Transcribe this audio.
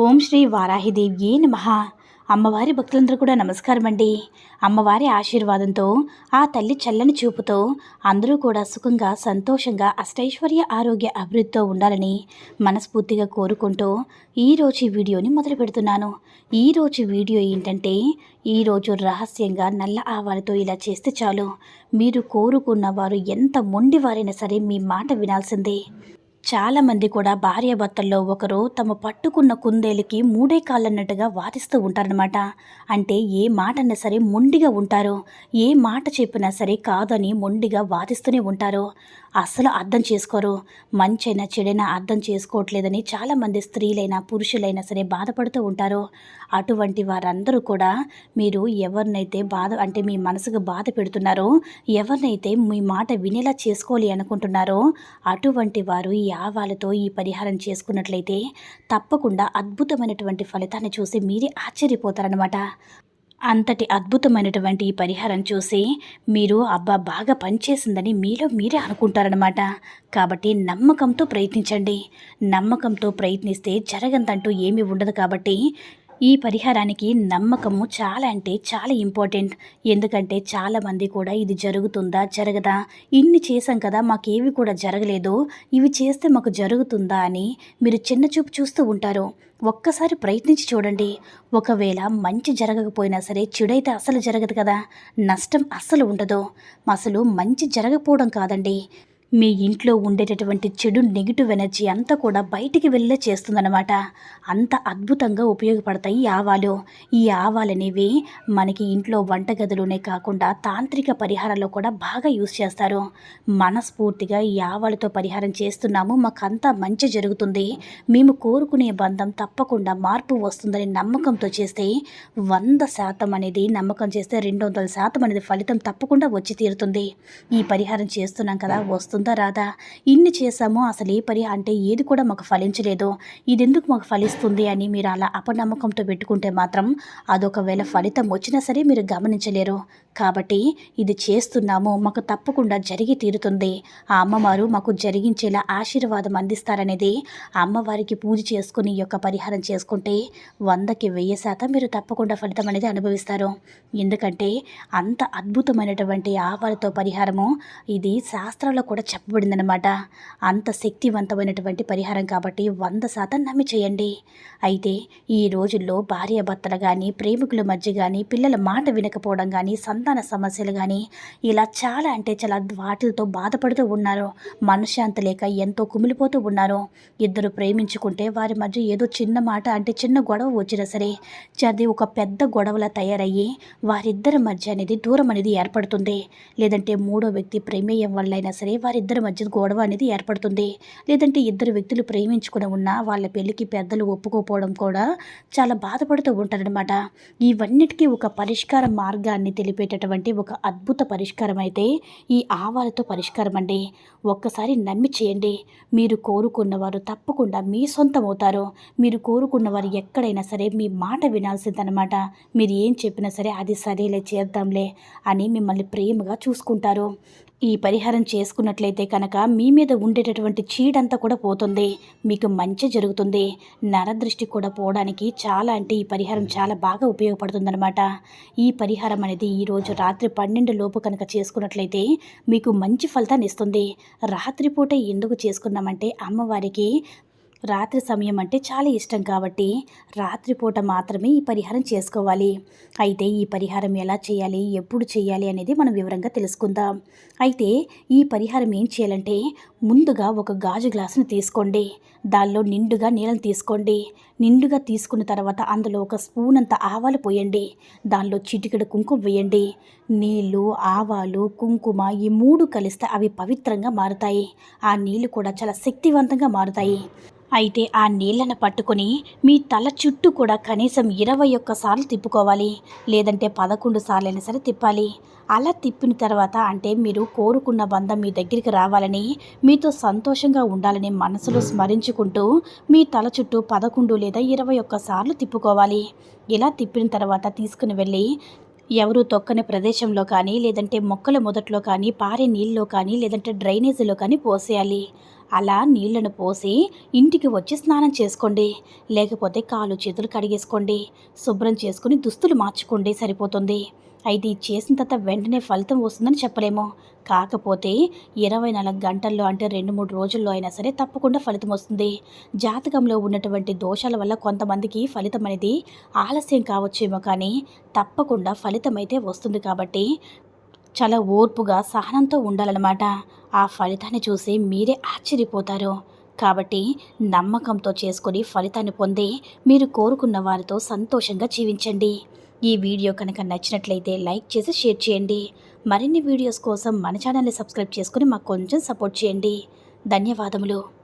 ఓం శ్రీ వారాహిదేవ్యే నమ. అమ్మవారి భక్తులందరూ కూడా నమస్కారం అండి అమ్మవారి ఆశీర్వాదంతో ఆ తల్లి చల్లని చూపుతో అందరూ కూడా సుఖంగా సంతోషంగా అష్టైశ్వర్య ఆరోగ్య అభివృద్ధితో ఉండాలని మనస్ఫూర్తిగా కోరుకుంటూ ఈరోజు వీడియోని మొదలు పెడుతున్నాను. ఈరోజు వీడియో ఏంటంటే ఈరోజు రహస్యంగా నల్ల ఆవాలతో ఇలా చేస్తే చాలు. మీరు కోరుకున్న వారు ఎంత మొండివారైనా సరే మీ మాట వినాల్సిందే. చాలామంది కూడా భార్యాభర్తల్లో ఒకరు తమ పట్టుకున్న కుందేలుకి మూడే కాళ్ళన్నట్టుగా వాదిస్తూ ఉంటారనమాట అంటే ఏ మాట అన్నా సరే మొండిగా ఉంటారు. ఏ మాట చెప్పినా సరే కాదని మొండిగా వాదిస్తూనే ఉంటారు. అసలు అర్థం చేసుకోరు. మంచైనా చెడైనా అర్థం చేసుకోవట్లేదని చాలామంది స్త్రీలైనా పురుషులైనా సరే బాధపడుతూ ఉంటారు. అటువంటి వారందరూ కూడా మీరు ఎవరినైతే బాధ అంటే మీ మనసుకు బాధ పెడుతున్నారో ఎవరినైతే మీ మాట వినేలా చేసుకోవాలి అనుకుంటున్నారో అటువంటి వారు ఈ ఆవాలతో ఈ పరిహారం చేసుకున్నట్లయితే తప్పకుండా అద్భుతమైనటువంటి ఫలితాన్ని చూసి మీరే ఆశ్చర్యపోతారనమాట అంతటి అద్భుతమైనటువంటి ఈ పరిహారం చూసి మీరు అబ్బా బాగా పనిచేసిందని మీలో మీరే అనుకుంటారనమాట కాబట్టి నమ్మకంతో ప్రయత్నించండి. నమ్మకంతో ప్రయత్నిస్తే జరగంతంటూ ఏమీ ఉండదు కాబట్టి ఈ పరిహారానికి నమ్మకము చాలా అంటే చాలా ఇంపార్టెంట్. ఎందుకంటే చాలామంది కూడా ఇది జరుగుతుందా జరగదా? ఇన్ని చేసాం కదా మాకేవి కూడా జరగలేదు ఇవి చేస్తే మాకు జరుగుతుందా అని మీరు చిన్న చూపు చూస్తూ ఉంటారు. ఒక్కసారి ప్రయత్నించి చూడండి. ఒకవేళ మంచి జరగకపోయినా సరే చెడైతే అసలు జరగదు కదా. నష్టం అస్సలు ఉండదు. అసలు మంచి జరగకపోవడం కాదండి. మీ ఇంట్లో ఉండేటటువంటి చెడు నెగిటివ్ ఎనర్జీ అంతా కూడా బయటికి వెళ్ళే చేస్తుందన్నమాట. అంత అద్భుతంగా ఉపయోగపడతాయి ఈ ఆవాలు. ఈ ఆవాలు అనేవి మనకి ఇంట్లో వంటగదిలోనే కాకుండా తాంత్రిక పరిహారాల్లో కూడా బాగా యూస్ చేస్తారు. మనస్ఫూర్తిగా ఈ ఆవాలతో పరిహారం చేస్తున్నాము. మాకంతా మంచి జరుగుతుంది. మేము కోరుకునే బంధం తప్పకుండా మార్పు వస్తుందని నమ్మకంతో చేస్తే వంద శాతం అనేది నమ్మకం చేస్తే రెండు వందల శాతం అనేది ఫలితం తప్పకుండా వచ్చి తీరుతుంది. ఈ పరిహారం చేస్తున్నాం కదా వస్తుంది. వస్తుందా రాదా ఇన్ని చేశాము అసలు ఏ పని అంటే ఏది కూడా మాకు ఫలించలేదు. ఇది ఎందుకు మాకు ఫలిస్తుంది అని మీరు అలా అపనమ్మకంతో పెట్టుకుంటే మాత్రం అదొకవేళ ఫలితం వచ్చినా సరే మీరు గమనించలేరు. కాబట్టి ఇది చేస్తున్నాము మాకు తప్పకుండా జరిగి తీరుతుంది. ఆ అమ్మవారు మాకు జరిగించేలా ఆశీర్వాదం అందిస్తారనేది అమ్మవారికి పూజ చేసుకుని ఈ యొక్క పరిహారం చేసుకుంటే వందకి వెయ్యి శాతం మీరు తప్పకుండా ఫలితం అనేది అనుభవిస్తారు. ఎందుకంటే అంత అద్భుతమైనటువంటి ఆవాలతో పరిహారము ఇది శాస్త్రంలో కూడా చెప్పబడిందనమాట అంత శక్తివంతమైనటువంటి పరిహారం కాబట్టి వంద శాతం నమ్మి చేయండి. అయితే ఈ రోజుల్లో భార్యాభర్తలు కానీ ప్రేమికుల మధ్య కానీ పిల్లల మాట వినకపోవడం కానీ సంతాన సమస్యలు కానీ ఇలా చాలా అంటే చాలా వాటిలతో బాధపడుతూ ఉన్నారు. మనశ్శాంతి లేక ఎంతో కుమిలిపోతూ ఉన్నారు. ఇద్దరు ప్రేమించుకుంటే వారి మధ్య ఏదో చిన్న మాట అంటే చిన్న గొడవ వచ్చినా సరే అది ఒక పెద్ద గొడవలా తయారయ్యి వారిద్దరి మధ్య అనేది దూరం అనేది ఏర్పడుతుంది. లేదంటే మూడో వ్యక్తి ప్రేమేయం వల్ల అయినా సరే వారిద్దరి మధ్య గొడవ అనేది ఏర్పడుతుంది. లేదంటే ఇద్దరు వ్యక్తులు ప్రేమించుకుని ఉన్నా వాళ్ళ పెళ్ళికి పెద్దలు ఒప్పుకోపోవడం కూడా చాలా బాధపడుతూ ఉంటారనమాట ఇవన్నిటికీ ఒక పరిష్కార మార్గాన్ని తెలిపేటటువంటి ఒక అద్భుత పరిష్కారం అయితే ఈ ఆవాలతో పరిష్కారం అండి ఒక్కసారి నమ్మి చేయండి. మీరు కోరుకున్నవారు తప్పకుండా మీ సొంతం అవుతారు మీరు కోరుకున్నవారు ఎక్కడైనా సరే మీ మాట వినాల్సిందనమాట మీరు ఏం చెప్పినా సరే అది సరేలే చేద్దాంలే అని మిమ్మల్ని ప్రేమగా చూసుకుంటారు. ఈ పరిహారం చేసుకున్నట్లయితే కనుక మీ మీద ఉండేటటువంటి చీడంతా కూడా పోతుంది. మీకు మంచి జరుగుతుంది. నరదృష్టి కూడా పోవడానికి చాలా అంటే ఈ పరిహారం చాలా బాగా ఉపయోగపడుతుందన్నమాట. ఈ పరిహారం అనేది ఈరోజు రాత్రి పన్నెండు లోపు కనుక చేసుకున్నట్లయితే మీకు మంచి ఫలితాన్ని ఇస్తుంది. రాత్రిపూట ఎందుకు చేసుకున్నామంటే అమ్మవారికి రాత్రి సమయం అంటే చాలా ఇష్టం కాబట్టి రాత్రిపూట మాత్రమే ఈ పరిహారం చేసుకోవాలి. అయితే ఈ పరిహారం ఎలా చేయాలి? ఎప్పుడు చేయాలి? అనేది మనం వివరంగా తెలుసుకుందాం. అయితే ఈ పరిహారం ఏం చేయాలంటే ముందుగా ఒక గాజు గ్లాసును తీసుకోండి. దానిలో నిండుగా నీళ్ళని తీసుకోండి. నిండుగా తీసుకున్న తర్వాత అందులో ఒక స్పూన్ అంత ఆవాలు పోయండి. దానిలో చిటికెడు కుంకుమ వేయండి. నీళ్ళు ఆవాలు కుంకుమ ఈ మూడు కలిస్తే అవి పవిత్రంగా మారుతాయి. ఆ నీళ్ళు కూడా చాలా శక్తివంతంగా మారుతాయి. అయితే ఆ నీళ్ళను పట్టుకొని మీ తల చుట్టూ కూడా కనీసం ఇరవై ఒక్కసార్లు తిప్పుకోవాలి. లేదంటే పదకొండు సార్లైనా సరే తిప్పాలి. అలా తిప్పిన తర్వాత అంటే మీరు కోరుకున్న బంధం మీ దగ్గరికి రావాలని మీతో సంతోషంగా ఉండాలని మనసులో స్మరించుకుంటూ మీ తల చుట్టూ పదకొండు లేదా ఇరవై ఒక్కసార్లు తిప్పుకోవాలి. ఇలా తిప్పిన తర్వాత తీసుకుని వెళ్ళి ఎవరు తొక్కని ప్రదేశంలో కానీ లేదంటే మొక్కల మొదట్లో కానీ పారే నీళ్ళలో కానీ లేదంటే డ్రైనేజీలో కానీ పోసేయాలి. అలా నీళ్ళను పోసి ఇంటికి వచ్చి స్నానం చేసుకోండి. లేకపోతే కాలు చేతులు కడిగేసుకోండి. శుభ్రం చేసుకుని దుస్తులు మార్చుకోండి సరిపోతుంది. అయితే ఇది చేసిన తర్వాత వెంటనే ఫలితం వస్తుందని చెప్పలేము. కాకపోతే ఇరవై నాలుగు గంటల్లో అంటే రెండు మూడు రోజుల్లో అయినా సరే తప్పకుండా ఫలితం వస్తుంది. జాతకంలో ఉన్నటువంటి దోషాల వల్ల కొంతమందికి ఫలితం అనేది ఆలస్యం కావచ్చేమో కానీ తప్పకుండా ఫలితం అయితే వస్తుంది కాబట్టి చాలా ఓర్పుగా సహనంతో ఉండాలన్నమాట. ఆ ఫలితాన్ని చూసి మీరే ఆశ్చర్యపోతారు. కాబట్టి నమ్మకంతో చేసుకొని ఫలితాన్ని పొంది మీరు కోరుకున్న వారితో సంతోషంగా జీవించండి. ఈ వీడియో కనుక నచ్చినట్లయితే లైక్ చేసి షేర్ చేయండి. మరిన్ని వీడియోస్ కోసం మన ఛానల్ని సబ్స్క్రైబ్ చేసుకొని మాకు కొంచెం సపోర్ట్ చేయండి. ధన్యవాదములు.